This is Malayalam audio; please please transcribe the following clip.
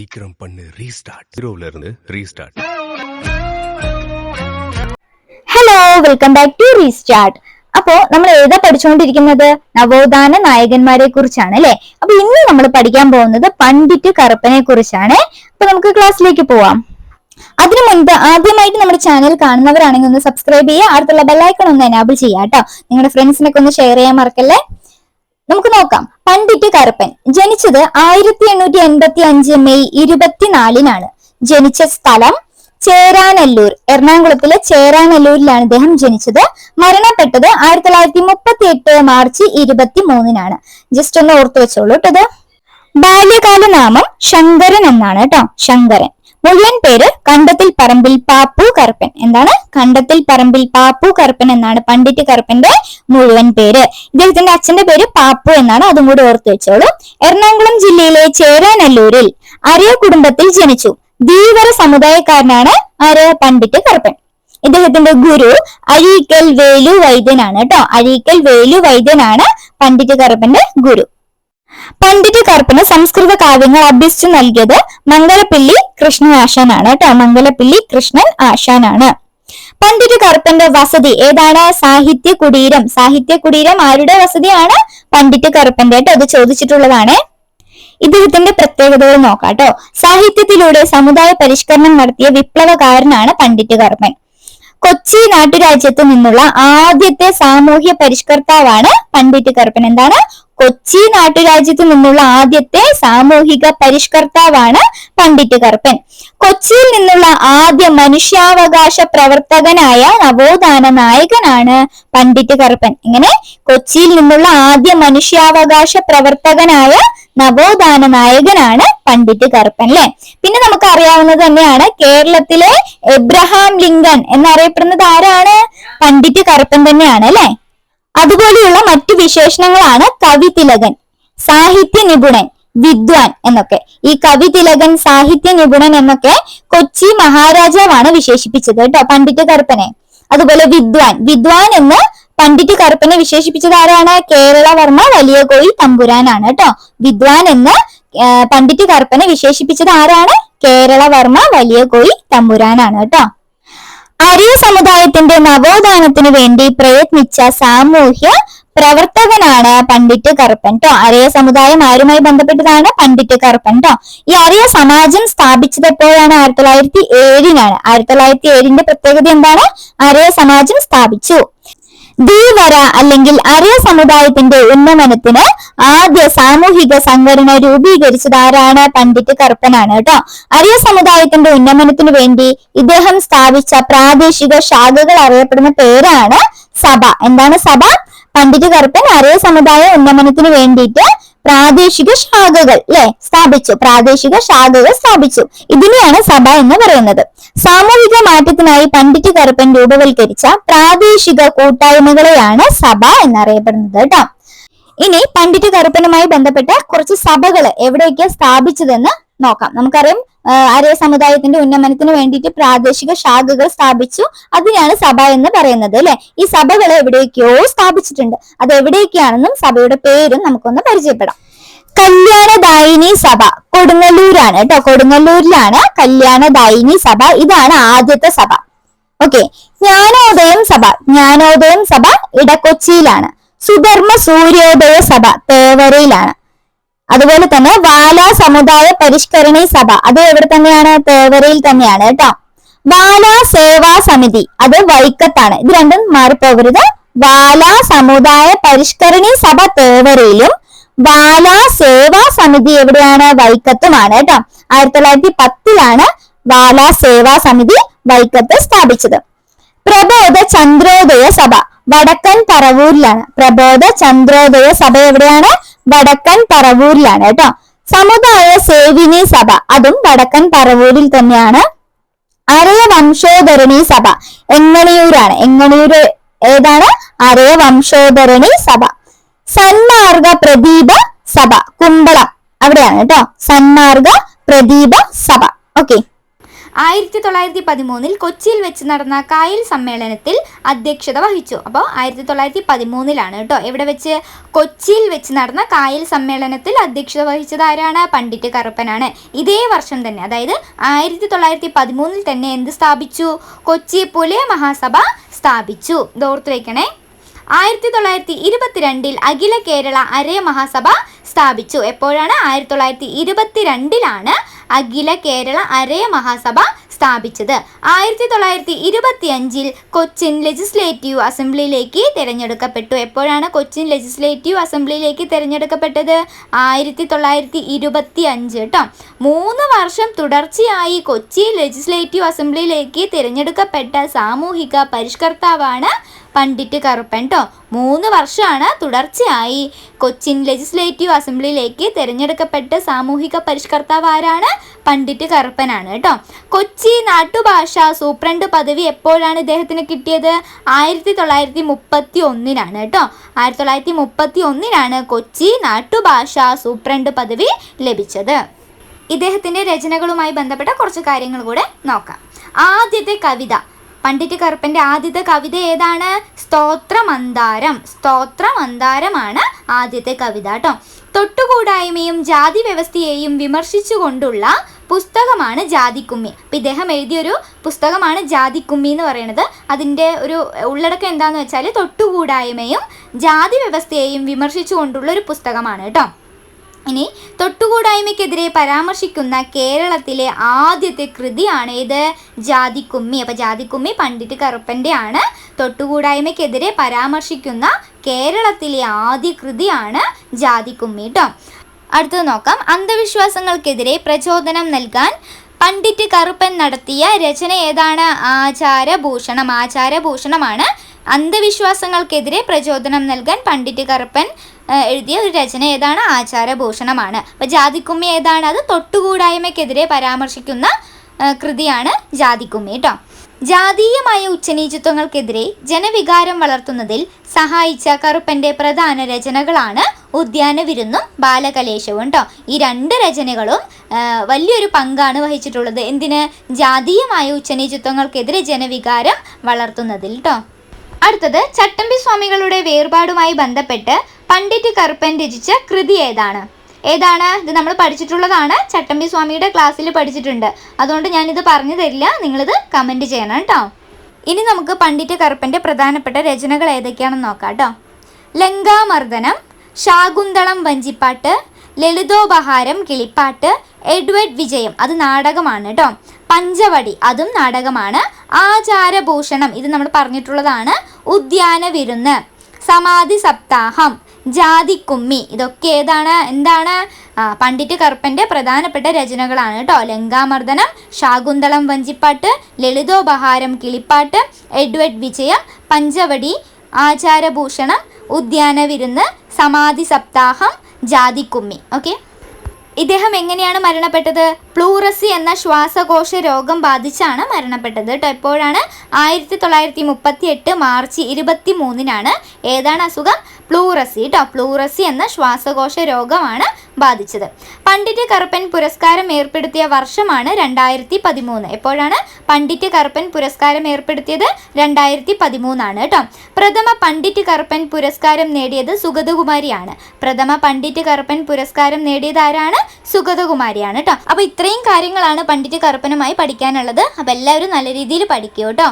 சீக்கிரம் பண்ணு ரீஸ்டார்ட் ஜீரோல இருந்து restart hello welcome back to restart അപ്പോ നമ്മൾ ഏതാ പഠിച്ചുകൊണ്ടിരിക്കുന്നത് നവോത്ഥാന നായകന്മാരെ കുറിച്ചാണ് അല്ലെ അപ്പൊ ഇന്ന് നമ്മൾ പഠിക്കാൻ പോകുന്നത് പണ്ഡിറ്റ് കറുപ്പനെ കുറിച്ചാണ് അപ്പൊ നമുക്ക് ക്ലാസ്സിലേക്ക് പോവാം അതിനു മുൻപ് ആദ്യമായിട്ട് നമ്മുടെ ചാനൽ കാണുന്നവരാണെങ്കിൽ ഒന്ന് സബ്സ്ക്രൈബ് ചെയ്യുക അടുത്തുള്ള ബെല്ലൈക്കൺ ഒന്ന് എനാബിൾ ചെയ്യാം കേട്ടോ നിങ്ങളുടെ ഫ്രണ്ട്സിനൊക്കെ ഒന്ന് ഷെയർ ചെയ്യാൻ മറക്കല്ലേ നമുക്ക് നോക്കാം. പണ്ഡിറ്റ് കറുപ്പൻ ജനിച്ചത് ആയിരത്തി എണ്ണൂറ്റി എൺപത്തി അഞ്ച് മെയ് ഇരുപത്തിനാലിനാണ്. ജനിച്ച സ്ഥലം ചേരാനല്ലൂർ. എറണാകുളത്തിലെ ചേരാനല്ലൂരിലാണ് ഇദ്ദേഹം ജനിച്ചത്. മരണപ്പെട്ടത് ആയിരത്തി തൊള്ളായിരത്തി മുപ്പത്തി എട്ട് മാർച്ച് ഇരുപത്തി മൂന്നിനാണ് ജസ്റ്റ് ഒന്ന് ഓർത്തു വെച്ചോളൂ കേട്ടത് ബാല്യകാല നാമം ശങ്കരൻ എന്നാണ് കേട്ടോ. ശങ്കരൻ. മുഴുവൻ പേര് കണ്ടത്തിൽ പറമ്പിൽ പാപ്പു കറുപ്പൻ. എന്താണ്? കണ്ടത്തിൽ പറമ്പിൽ പാപ്പു കറുപ്പൻ എന്നാണ് പണ്ഡിറ്റ് കറുപ്പന്റെ മുഴുവൻ പേര്. ഇദ്ദേഹത്തിന്റെ അച്ഛന്റെ പേര് പാപ്പു എന്നാണ് അതും കൂടി ഓർത്തു വെച്ചോളൂ. എറണാകുളം ജില്ലയിലെ ചേരാനല്ലൂരിൽ അരയ കുടുംബത്തിൽ ജനിച്ചു. ധീവര സമുദായക്കാരനാണ് ആര് പണ്ഡിറ്റ് കറുപ്പൻ. ഇദ്ദേഹത്തിന്റെ ഗുരു അഴീക്കൽ വേലു വൈദ്യനാണ് കേട്ടോ. അഴീക്കൽ വേലു വൈദ്യനാണ് പണ്ഡിറ്റ് കറുപ്പന്റെ ഗുരു. പണ്ഡിറ്റ് കറുപ്പിന് സംസ്കൃത കാവ്യങ്ങൾ അഭ്യസിച്ചു നൽകിയത് മംഗലപ്പിള്ളി കൃഷ്ണൻ ആശാനാണ് കേട്ടോ. മംഗലപ്പിള്ളി കൃഷ്ണൻ ആശാനാണ്. പണ്ഡിറ്റ് കറുപ്പന്റെ വസതി ഏതാണ്? സാഹിത്യ കുടീരം സാഹിത്യ കുടീരം ആരുടെ വസതിയാണ്? പണ്ഡിറ്റ് കറുപ്പന്റെ കേട്ടോ. അത് ചോദിച്ചിട്ടുള്ളതാണ്. ഇദ്ദേഹത്തിന്റെ പ്രത്യേകതകൾ നോക്കാം സാഹിത്യത്തിലൂടെ സമുദായ പരിഷ്കരണം നടത്തിയ വിപ്ലവകാരനാണ് പണ്ഡിറ്റ് കറുപ്പൻ കൊച്ചി നാട്ടുരാജ്യത്ത് നിന്നുള്ള ആദ്യത്തെ സാമൂഹ്യ പരിഷ്കർത്താവാണ് പണ്ഡിറ്റ് കറുപ്പൻ എന്താണ്? കൊച്ചി നാട്ടുരാജ്യത്തു നിന്നുള്ള ആദ്യത്തെ സാമൂഹിക പരിഷ്കർത്താവാണ് പണ്ഡിറ്റ് കറുപ്പൻ. കൊച്ചിയിൽ നിന്നുള്ള ആദ്യ മനുഷ്യാവകാശ പ്രവർത്തകനായ നവോത്ഥാന നായകനാണ് പണ്ഡിറ്റ് കറുപ്പൻ. ഇങ്ങനെ കൊച്ചിയിൽ നിന്നുള്ള ആദ്യ മനുഷ്യാവകാശ പ്രവർത്തകനായ നവോത്ഥാന നായകനാണ് പണ്ഡിറ്റ് കറുപ്പൻ അല്ലെ? പിന്നെ നമുക്ക് അറിയാവുന്നത് തന്നെയാണ് കേരളത്തിലെ എബ്രഹാം ലിങ്കൺ എന്നറിയപ്പെടുന്നത് ആരാണ്? പണ്ഡിറ്റ് കറുപ്പൻ തന്നെയാണ് അല്ലെ? അതുപോലെയുള്ള മറ്റു വിശേഷണങ്ങളാണ് കവി തിലകൻ സാഹിത്യ നിപുണൻ വിദ്വാൻ എന്നൊക്കെ. ഈ കവി തിലകൻ സാഹിത്യ നിപുണൻ എന്നൊക്കെ കൊച്ചി മഹാരാജാവാണ് വിശേഷിപ്പിച്ചത് കേട്ടോ പണ്ഡിറ്റ് കറുപ്പനെ അതുപോലെ വിദ്വാൻ. വിദ്വാൻ എന്ന് പണ്ഡിറ്റ് കറുപ്പനെ വിശേഷിപ്പിച്ചത് ആരാണ്? കേരളവർമ്മ വലിയ കോയി തമ്പുരാനാണ് കേട്ടോ. വിദ്വാൻ എന്ന് പണ്ഡിറ്റ് കറുപ്പനെ വിശേഷിപ്പിച്ചത് ആരാണ്? കേരളവർമ്മ വലിയ കോയി തമ്പുരാനാണ് കേട്ടോ. ആര്യ സമുദായത്തിന്റെ നവോത്ഥാനത്തിന് വേണ്ടി പ്രയത്നിച്ച സാമൂഹ്യ പ്രവർത്തകനാണ് പണ്ഡിറ്റ് കറുപ്പൻ ട്ടോ. ആര്യ സമുദായം ആരുമായി ബന്ധപ്പെട്ടതാണ്? പണ്ഡിറ്റ് കറുപ്പൻ ട്ടോ. ഈ ആര്യ സമാജം സ്ഥാപിച്ചത് എപ്പോഴാണ്? ആയിരത്തി തൊള്ളായിരത്തി ഏഴിനാണ്. ആയിരത്തി തൊള്ളായിരത്തി ഏഴിന്റെ പ്രത്യേകത എന്താണ്? ആര്യ സമാജം സ്ഥാപിച്ചു. ധീവര അല്ലെങ്കിൽ അരയ സമുദായത്തിന്റെ ഉന്നമനത്തിന് ആദ്യ സാമൂഹിക സംഘടന രൂപീകരിച്ചത് ആരാണ്? പണ്ഡിറ്റ് കറുപ്പനാണ് കേട്ടോ. അരയ സമുദായത്തിന്റെ ഉന്നമനത്തിന് വേണ്ടി ഇദ്ദേഹം സ്ഥാപിച്ച പ്രാദേശിക ശാഖകൾ അറിയപ്പെടുന്ന പേരാണ് സഭ. എന്താണ് സഭ? പണ്ഡിറ്റ് കറുപ്പൻ അരയ സമുദായ ഉന്നമനത്തിന് വേണ്ടിയിട്ട് പ്രാദേശിക ശാഖകൾ അല്ലെ സ്ഥാപിച്ചു. പ്രാദേശിക ശാഖകൾ സ്ഥാപിച്ചു. ഇതിനെയാണ് സഭ എന്ന് പറയുന്നത്. സാമൂഹിക മാറ്റത്തിനായി പണ്ഡിറ്റ് കറുപ്പൻ രൂപവൽക്കരിച്ച പ്രാദേശിക കൂട്ടായ്മകളെയാണ് സഭ എന്നറിയപ്പെടുന്നത് കേട്ടോ. ഇനി പണ്ഡിറ്റ് കറുപ്പനുമായി ബന്ധപ്പെട്ട കുറച്ച് സഭകൾ എവിടെയൊക്കെ സ്ഥാപിച്ചതെന്ന് നോക്കാം. നമുക്കറിയാം അരേ സമുദായത്തിന്റെ ഉന്നമനത്തിന് വേണ്ടിയിട്ട് പ്രാദേശിക ശാഖകൾ സ്ഥാപിച്ചു. അതിനാണ് സഭ എന്ന് പറയുന്നത് അല്ലെ? ഈ സഭകൾ എവിടെയൊക്കെയോ സ്ഥാപിച്ചിട്ടുണ്ട്. അത് എവിടെയൊക്കെയാണെന്നും സഭയുടെ പേരും നമുക്കൊന്ന് പരിചയപ്പെടാം. കല്യാണദായിനി സഭ കൊടുങ്ങല്ലൂരാണ് കേട്ടോ. കൊടുങ്ങല്ലൂരിലാണ് കല്യാണദായിനി സഭ. ഇതാണ് ആദ്യത്തെ സഭ. ഓക്കെ. ജ്ഞാനോദയം സഭ. ജ്ഞാനോദയം സഭ ഇടക്കൊച്ചിയിലാണ്. സുധർമ്മ സൂര്യോദയ സഭ തേവരയിലാണ്. അതുപോലെ തന്നെ വാല സമുദായ പരിഷ്കരണ സഭ. അത് എവിടെ തന്നെയാണ്? തേവരയിൽ തന്നെയാണ് കേട്ടോ. വാല സേവാ സമിതി. അത് വൈക്കത്താണ്. ഇത് രണ്ടും മാറിപ്പോകരുത്. വാല സമുദായ പരിഷ്കരണി സഭ തേവരയിലും വാല സേവാ സമിതി എവിടെയാണ്? വൈക്കത്തുമാണ് കേട്ടോ. ആയിരത്തി തൊള്ളായിരത്തി പത്തിലാണ് വാല സേവാ സമിതി വൈക്കത്ത് സ്ഥാപിച്ചത്. പ്രബോധ ചന്ദ്രോദയ സഭ. വടക്കൻ പറവൂരിലാണ്. പ്രബോധ ചന്ദ്രോദയ സഭ എവിടെയാണ്? വടക്കൻ പറവൂരിലാണ് കേട്ടോ. സമുദായ സേവിനി സഭ അതും വടക്കൻ പറവൂരിൽ തന്നെയാണ്. അരയ വംശോധരണി സഭ എങ്ങണിയൂരാണ്? എങ്ങണിയൂര് ഏതാണ്? അരയ വംശോധരണി സഭ. സന്മാർഗ പ്രദീപ സഭ കുമ്പളം അവിടെയാണ് കേട്ടോ. സന്മാർഗ പ്രദീപ സഭ. ഓക്കെ. ആയിരത്തി തൊള്ളായിരത്തി പതിമൂന്നിൽ കൊച്ചിയിൽ വെച്ച് നടന്ന കായൽ സമ്മേളനത്തിൽ അധ്യക്ഷത വഹിച്ചു. അപ്പോൾ ആയിരത്തി തൊള്ളായിരത്തി പതിമൂന്നിലാണ് കേട്ടോ. എവിടെ വെച്ച്? കൊച്ചിയിൽ വെച്ച് നടന്ന കായൽ സമ്മേളനത്തിൽ അധ്യക്ഷത വഹിച്ചത് ആരാണ്? പണ്ഡിറ്റ് കറുപ്പനാണ്. ഇതേ വർഷം തന്നെ അതായത് ആയിരത്തി തൊള്ളായിരത്തി പതിമൂന്നിൽ തന്നെ എന്ത് സ്ഥാപിച്ചു? കൊച്ചി പുലയ മഹാസഭ സ്ഥാപിച്ചു. ഓർത്ത് വെക്കണേ. ആയിരത്തി തൊള്ളായിരത്തി ഇരുപത്തിരണ്ടിൽ അഖില കേരള അരയ മഹാസഭ സ്ഥാപിച്ചു. എപ്പോഴാണ്? ആയിരത്തി തൊള്ളായിരത്തി ഇരുപത്തിരണ്ടിലാണ് അഖില കേരള അരയ മഹാസഭ സ്ഥാപിച്ചത്. ആയിരത്തി തൊള്ളായിരത്തി ഇരുപത്തി അഞ്ചിൽ കൊച്ചിൻ ലെജിസ്ലേറ്റീവ് അസംബ്ലിയിലേക്ക് തിരഞ്ഞെടുക്കപ്പെട്ടു. എപ്പോഴാണ് കൊച്ചിൻ ലെജിസ്ലേറ്റീവ് അസംബ്ലിയിലേക്ക് തിരഞ്ഞെടുക്കപ്പെട്ടത്? ആയിരത്തി തൊള്ളായിരത്തി ഇരുപത്തി അഞ്ച് കേട്ടോ. മൂന്ന് വർഷം തുടർച്ചയായി കൊച്ചി ലെജിസ്ലേറ്റീവ് അസംബ്ലിയിലേക്ക് തിരഞ്ഞെടുക്കപ്പെട്ട സാമൂഹിക പരിഷ്കർത്താവാണ് പണ്ഡിറ്റ് കറുപ്പൻ കേട്ടോ മൂന്ന് വർഷമാണ് തുടർച്ചയായി. കൊച്ചിൻ ലെജിസ്ലേറ്റീവ് അസംബ്ലിയിലേക്ക് തിരഞ്ഞെടുക്കപ്പെട്ട സാമൂഹിക പരിഷ്കർത്താവ് ആരാണ്? പണ്ഡിറ്റ് കറുപ്പനാണ് കേട്ടോ കൊച്ചി നാട്ടുഭാഷ സൂപ്രണ്ട് പദവി എപ്പോഴാണ് ഇദ്ദേഹത്തിന് കിട്ടിയത്? ആയിരത്തി തൊള്ളായിരത്തി മുപ്പത്തി ഒന്നിനാണ് കേട്ടോ ആയിരത്തി തൊള്ളായിരത്തി മുപ്പത്തി ഒന്നിനാണ് കൊച്ചി നാട്ടുഭാഷ സൂപ്രണ്ട് പദവി ലഭിച്ചത്. ഇദ്ദേഹത്തിന്റെ രചനകളുമായി ബന്ധപ്പെട്ട കുറച്ച് കാര്യങ്ങൾ കൂടെ നോക്കാം. ആദ്യത്തെ കവിത പണ്ഡിറ്റ് കറുപ്പന്റെ ആദ്യത്തെ കവിത ഏതാണ്? സ്തോത്രമന്താരം സ്തോത്രമന്താരമാണ് ആദ്യത്തെ കവിത കേട്ടോ തൊട്ടുകൂടായ്മയും ജാതി വ്യവസ്ഥയെയും വിമർശിച്ചുകൊണ്ടുള്ള പുസ്തകമാണ് ജാതിക്കുമ്മി. അപ്പം ഇദ്ദേഹം എഴുതിയൊരു പുസ്തകമാണ് ജാതിക്കുമ്മി എന്ന് പറയുന്നത് അതിന്റെ ഒരു ഉള്ളടക്കം എന്താണെന്ന് വെച്ചാൽ തൊട്ടുകൂടായ്മയും ജാതി വ്യവസ്ഥയെയും വിമർശിച്ചുകൊണ്ടുള്ള ഒരു പുസ്തകമാണ് കേട്ടോ ഇനി തൊട്ടുകൂടായ്മയ്ക്കെതിരെ പരാമർശിക്കുന്ന കേരളത്തിലെ ആദ്യത്തെ കൃതിയാണ് ഇത് ജാതിക്കുമ്മി. അപ്പോൾ ജാതിക്കുമ്മി പണ്ഡിറ്റ് കറുപ്പന്റെ ആണ് തൊട്ടുകൂടായ്മയ്ക്കെതിരെ പരാമർശിക്കുന്ന കേരളത്തിലെ ആദ്യ കൃതിയാണ് ജാതിക്കുമ്മി കേട്ടോ അടുത്തത് നോക്കാം. അന്ധവിശ്വാസങ്ങൾക്കെതിരെ പ്രചോദനം നൽകാൻ പണ്ഡിറ്റ് കറുപ്പൻ നടത്തിയ രചന ഏതാണ്? ആചാരഭൂഷണം. ആചാരഭൂഷണമാണ്. അന്ധവിശ്വാസങ്ങൾക്കെതിരെ പ്രചോദനം നൽകാൻ പണ്ഡിറ്റ് കറുപ്പൻ എഴുതിയ ഒരു രചന ഏതാണ്? ആചാരഭൂഷണമാണ്. അപ്പോൾ ജാതിക്കുമ്മി ഏതാണ്? അത് തൊട്ടുകൂടായ്മയ്ക്കെതിരെ പരാമർശിക്കുന്ന കൃതിയാണ് ജാതിക്കുമ്മി കേട്ടോ ജാതീയമായ ഉച്ചനീചത്വങ്ങൾക്കെതിരെ ജനവികാരം വളർത്തുന്നതിൽ സഹായിച്ച കറുപ്പന്റെ പ്രധാന രചനകളാണ് ഉദ്യാന വിരുന്നും ബാലകലേശവും കേട്ടോ ഈ രണ്ട് രചനകളും വലിയൊരു പങ്കാണ് വഹിച്ചിട്ടുള്ളത്. എന്തിന്? ജാതീയമായ ഉച്ചനീചത്വങ്ങൾക്കെതിരെ ജനവികാരം വളർത്തുന്നതിൽ കേട്ടോ അടുത്തത് ചട്ടമ്പി സ്വാമികളുടെ വേർപാടുമായി ബന്ധപ്പെട്ട് പണ്ഡിറ്റ് കറുപ്പൻ രചിച്ച കൃതി ഏതാണ്? ഏതാണ്? ഇത് നമ്മൾ പഠിച്ചിട്ടുള്ളതാണ്. ചട്ടമ്പി സ്വാമിയുടെ ക്ലാസ്സിൽ പഠിച്ചിട്ടുണ്ട്. അതുകൊണ്ട് ഞാനിത് പറഞ്ഞു തരില്ല. നിങ്ങളിത് കമന്റ് ചെയ്യണം കേട്ടോ. ഇനി നമുക്ക് പണ്ഡിറ്റ് കറുപ്പന്റെ പ്രധാനപ്പെട്ട രചനകൾ ഏതൊക്കെയാണെന്ന് നോക്കാം കേട്ടോ. ലങ്കാമർദ്ദനം ശാകുന്തളം വഞ്ചിപ്പാട്ട് ലളിതോപഹാരം കിളിപ്പാട്ട് എഡ്വേർഡ് വിജയം. അത് നാടകമാണ് കേട്ടോ. പഞ്ചവടി. അതും നാടകമാണ്. ആചാരഭൂഷണം. ഇത് നമ്മൾ പറഞ്ഞിട്ടുള്ളതാണ്. ഉദ്യാന വിരുന്ന്. സമാധി സപ്താഹം. ജാതിക്കുമ്മി ഇതൊക്കെ ഏതാണ്? എന്താണ്? പണ്ഡിറ്റ് കറുപ്പന്റെ പ്രധാനപ്പെട്ട രചനകളാണ് കേട്ടോ. ലങ്കാമർദ്ദനം ശാകുന്തളം വഞ്ചിപ്പാട്ട് ലളിതോപഹാരം കിളിപ്പാട്ട് എഡ്വേർഡ് വിജയം പഞ്ചവടി ആചാരഭൂഷണം ഉദ്യാന വിരുന്ന് സമാധി സപ്താഹം ജാതിക്കുമ്മി ഓക്കെ? ഇദ്ദേഹം എങ്ങനെയാണ് മരണപ്പെട്ടത്? പ്ലൂറസി എന്ന ശ്വാസകോശ രോഗം ബാധിച്ചാണ് മരണപ്പെട്ടത് കേട്ടോ എപ്പോഴാണ് ആയിരത്തി തൊള്ളായിരത്തി മുപ്പത്തി എട്ട് മാർച്ച് ഇരുപത്തി മൂന്നിനാണ് ഏതാണ് അസുഖം? പ്ലൂറസി കേട്ടോ പ്ലൂറസി എന്ന ശ്വാസകോശ രോഗമാണ് ബാധിച്ചത്. പണ്ഡിറ്റ് കറുപ്പൻ പുരസ്കാരം ഏർപ്പെടുത്തിയ വർഷമാണ് രണ്ടായിരത്തി പതിമൂന്ന് എപ്പോഴാണ് പണ്ഡിറ്റ് കറുപ്പൻ പുരസ്കാരം ഏർപ്പെടുത്തിയത്? രണ്ടായിരത്തി പതിമൂന്നാണ് കേട്ടോ പ്രഥമ പണ്ഡിറ്റ് കറുപ്പൻ പുരസ്കാരം നേടിയത് സുഗതകുമാരിയാണ്. പ്രഥമ പണ്ഡിറ്റ് കറുപ്പൻ പുരസ്കാരം നേടിയത് ആരാണ്? സുഗതകുമാരിയാണ് കേട്ടോ അപ്പോൾ ഇത്രയും കാര്യങ്ങളാണ് പണ്ഡിറ്റ് കറുപ്പനുമായി പഠിക്കാനുള്ളത്. അപ്പോൾ എല്ലാവരും നല്ല രീതിയിൽ പഠിക്കൂ കേട്ടോ